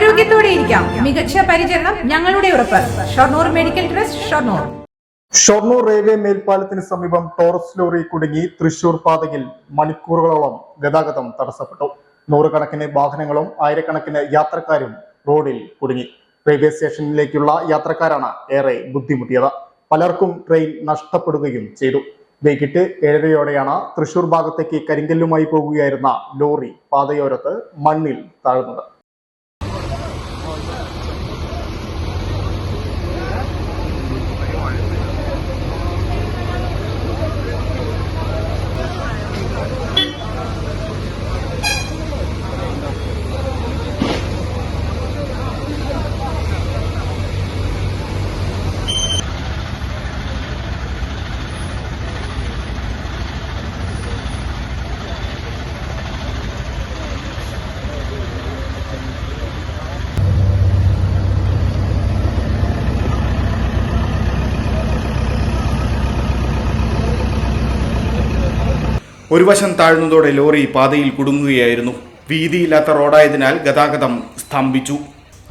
ആരോഗ്യത്തോടെ ഇരിക്കാം. മികച്ച പരിചരണം ഞങ്ങളുടെ ഉറപ്പ്. Shoranur medical trust Shoranur. Shoranur railway മേൽപ്പാലത്തിന് സമീപം ടോറസ് ലോറി കുടുങ്ങി തൃശൂർ പാതയിൽ മണിക്കൂറുകളോളം ഗതാഗതം തടസ്സപ്പെട്ടു. നൂറുകണക്കിന് വാഹനങ്ങളും ആയിരക്കണക്കിന് യാത്രക്കാരും റോഡിൽ കുടുങ്ങി. റെയിൽവേ സ്റ്റേഷനിലേക്കുള്ള യാത്രക്കാരാണ് ഏറെ ബുദ്ധിമുട്ടിയത്. പലർക്കും ട്രെയിൻ നഷ്ടപ്പെടുകയും ചെയ്തു. വൈകിട്ട് ഏഴരയോടെയാണ് തൃശൂർ ഭാഗത്തേക്ക് കരിങ്കല്ലുമായി പോകുകയായിരുന്ന ലോറി പാതയോരത്ത് മണ്ണിൽ താഴ്ന്നത്. ഒരു വശം താഴ്ന്നതോടെ ലോറി പാതയിൽ കുടുങ്ങുകയായിരുന്നു. വീതിയില്ലാത്ത റോഡായതിനാൽ ഗതാഗതം സ്തംഭിച്ചു.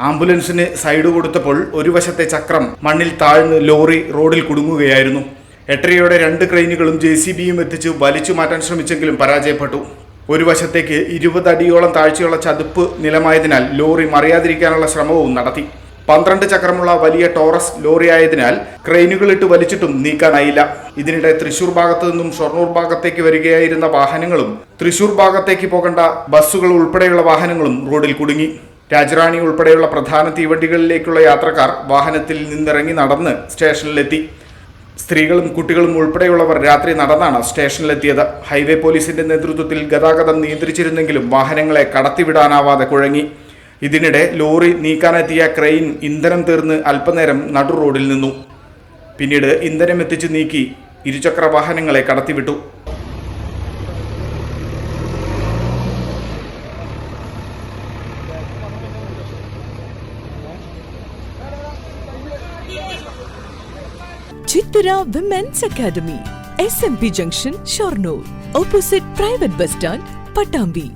ആംബുലൻസിന് സൈഡ് കൊടുത്തപ്പോൾ ഒരു വശത്തെ ചക്രം മണ്ണിൽ താഴ്ന്ന് ലോറി റോഡിൽ കുടുങ്ങുകയായിരുന്നു. എട്ടരയോടെ രണ്ട് ക്രെയിനുകളും ജെ സി ബിയും എത്തിച്ച് വലിച്ചു മാറ്റാൻ ശ്രമിച്ചെങ്കിലും പരാജയപ്പെട്ടു. ഒരു വശത്തേക്ക് ഇരുപത് അടിയോളം താഴ്ചയുള്ള ചതുപ്പ് നിലമായതിനാൽ ലോറി മറിയാതിരിക്കാനുള്ള ശ്രമവും നടത്തി. പന്ത്രണ്ട് ചക്രമുള്ള വലിയ ടോറസ് ലോറി ലോറിയായതിനാൽ ക്രെയിനുകളിട്ട് വലിച്ചിട്ടും നീക്കാനായില്ല. ഇതിനിടെ തൃശൂർ ഭാഗത്തു നിന്നും ഷൊർണൂർ ഭാഗത്തേക്ക് വരികയായിരുന്ന വാഹനങ്ങളും തൃശൂർ ഭാഗത്തേക്ക് പോകേണ്ട ബസ്സുകൾ ഉൾപ്പെടെയുള്ള വാഹനങ്ങളും റോഡിൽ കുടുങ്ങി. രാജറാണി ഉൾപ്പെടെയുള്ള പ്രധാന തീവണ്ടികളിലേക്കുള്ള യാത്രക്കാർ വാഹനത്തിൽ നിന്നിറങ്ങി നടന്ന് സ്റ്റേഷനിലെത്തി. സ്ത്രീകളും കുട്ടികളും ഉൾപ്പെടെയുള്ളവർ രാത്രി നടന്നാണ് സ്റ്റേഷനിലെത്തിയത്. ഹൈവേ പോലീസിന്റെ നേതൃത്വത്തിൽ ഗതാഗതം നിയന്ത്രിച്ചിരുന്നെങ്കിലും വാഹനങ്ങളെ കടത്തിവിടാനാവാതെ കുഴങ്ങി. ഇതിനിടെ ലോറി നീക്കാനെത്തിയ ക്രെയിൻ ഇന്ധനം തീർന്ന് അല്പനേരം നടു റോഡിൽ നിന്നു. പിന്നീട് ഇന്ധനം എത്തിച്ച് നീക്കി ഇരുചക്ര വാഹനങ്ങളെ കടത്തിവിട്ടു. Chithura women's academy S M P junction Shoranur opposite private bus stand Pattambi